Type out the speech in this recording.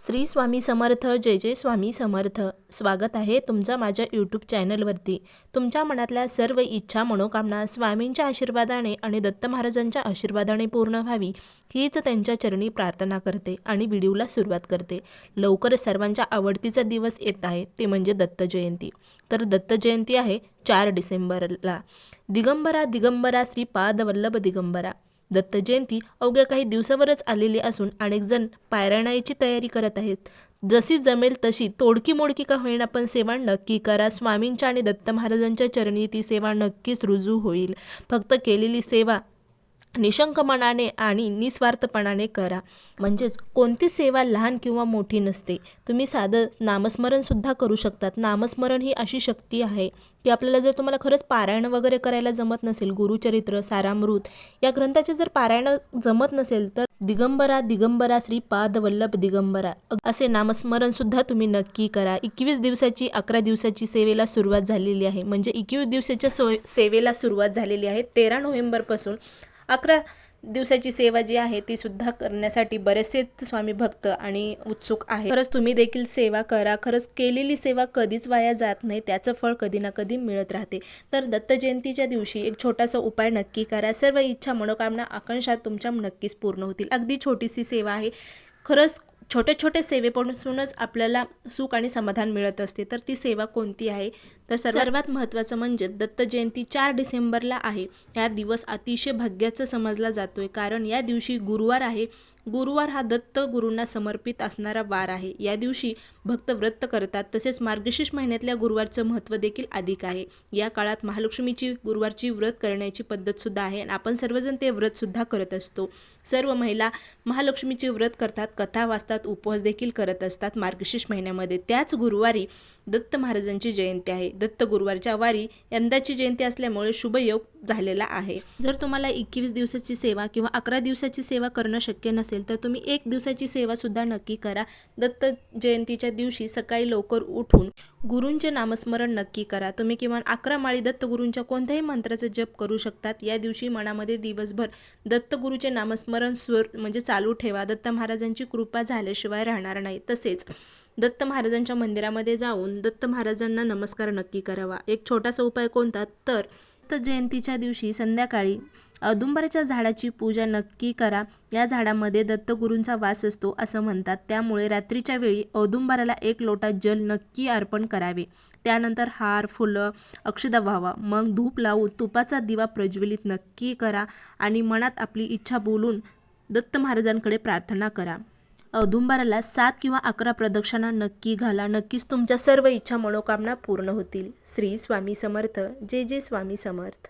श्री स्वामी समर्थ जय जय स्वामी समर्थ. स्वागत आहे तुमचं माझ्या यूट्यूब चॅनलवरती तुमच्या मनातल्या सर्व इच्छा मनोकामना स्वामींच्या आशीर्वादाने आणि दत्त महाराजांच्या आशीर्वादाने पूर्ण व्हावी हीच त्यांच्या चरणी प्रार्थना करते आणि व्हिडिओला सुरुवात करते. लवकर सर्वांच्या आवडतीचा दिवस येत आहे ते म्हणजे दत्त जयंती. तर दत्त जयंती आहे चार डिसेंबरला. दिगंबरा दिगंबरा श्री पादवल्लभ दिगंबरा. दत्त जयंती अवघ्या काही दिवसावरच आलेली असून अनेक जण पारायणाची तयारी करत आहेत. जशी जमेल तशी तोडकी मोडकी का होईना पण सेवा नक्की करा. स्वामींच्या आणि दत्त महाराजांच्या चरणी ती सेवा नक्कीच रुजू होईल. फक्त केलेली सेवा निशंक मनाने आणि निस्वार्थपणाने करा. म्हणजेच कोणती सेवा लहान किंवा मोठी नसते. तुम्ही साधं नामस्मरणसुद्धा करू शकतात. नामस्मरण ही अशी शक्ती आहे की आपल्याला जर तुम्हाला खरंच पारायण वगैरे करायला जमत नसेल गुरुचरित्र सारामृत या ग्रंथाचे जर पारायण जमत नसेल तर दिगंबरा दिगंबरा श्री पादवल्लभ दिगंबरा असे नामस्मरण सुद्धा तुम्ही नक्की करा. एकवीस दिवसाची अकरा दिवसाची सेवेला सुरुवात झालेली आहे. म्हणजे एकवीस दिवसाच्या सोय सेवेला सुरुवात झालेली आहे. तेरा नोव्हेंबरपासून अकरा दिवसाची सेवा जी आहे ती सुद्धा करण्यासाठी बरेचसेच स्वामी भक्त आणि उत्सुक आहे खरंच तुम्ही देखील सेवा करा. खरंच केलेली सेवा कधीच वाया जात नाही. त्याचं फळ कधी ना कधी मिळत राहते. तर दत्त जयंतीच्या दिवशी एक छोटासा उपाय नक्की करा. सर्व इच्छा मनोकामना आकांक्षा तुमच्या नक्कीच पूर्ण होतील. अगदी छोटीशी सेवा आहे. खरंच छोटे छोटे सेवेपासूनच आपल्याला सुख आणि समाधान मिळत असते. तर ती सेवा कोणती आहे? तर सर्वात महत्त्वाचं म्हणजे दत्त जयंती चार डिसेंबरला आहे. या दिवस अतिशय भाग्याचा समजला जातोय. कारण या दिवशी गुरुवार आहे. गुरुवार हा दत्त गुरूंना समर्पित असणारा वार आहे. या दिवशी भक्त व्रत करतात तसेच मार्गशीर्ष महिन्यातल्या गुरुवारचं महत्त्व देखील अधिक आहे. या काळात महालक्ष्मीची गुरुवारची व्रत करण्याची पद्धतसुद्धा आहे आणि आपण सर्वजण ते व्रतसुद्धा करत असतो. सर्व महिला महालक्ष्मीचे व्रत करतात कथा वाचतात उपवास देखील करत असतात मार्गशीर्ष महिन्यामध्ये. त्याच गुरुवारी दत्त महाराजांची जयंती आहे. दत्त गुरुवारच्या वारी यंदाची जयंती असल्यामुळे शुभयोग झालेला आहे. जर तुम्हाला एकवीस दिवसाची सेवा किंवा अकरा दिवसाची सेवा करणं शक्य नसेल तर तुम्ही एक दिवसाची सेवासुद्धा नक्की करा. दत्त जयंतीच्या दिवशी सकाळी लवकर उठून गुरूंचे नामस्मरण नक्की करा. तुम्ही किमान अकरा माळी दत्तगुरूंच्या कोणत्याही मंत्राचा जप करू शकतात. या दिवशी मनामध्ये दिवसभर दत्तगुरूचे नामस्मरण स्वर म्हणजे चालू ठेवा. दत्त महाराजांची कृपा झाल्याशिवाय राहणार नाही. तसेच दत्त महाराजांच्या मंदिरामध्ये जाऊन दत्त महाराजांना नमस्कार नक्की करावा. एक छोटासा उपाय कोणता? तर दत्त जयंतीच्या दिवशी संध्याकाळी औदुंबराच्या झाडाची पूजा नक्की करा. या झाडामध्ये दत्तगुरूंचा वास असतो असं म्हणतात. त्यामुळे रात्रीच्या वेळी औदुंबराला एक लोटा जल नक्की अर्पण करावे. त्यानंतर हार फुलं अक्षदा व्हावा. मग धूप लावून तुपाचा दिवा प्रज्वलित नक्की करा आणि मनात आपली इच्छा बोलून दत्त महाराजांकडे प्रार्थना करा. औदुंबराला सात किंवा अकरा प्रदक्षिणा नक्की घाला. नक्कीच तुमच्या सर्व इच्छा मनोकामना पूर्ण होतील. श्री स्वामी समर्थ. जे जे स्वामी समर्थ.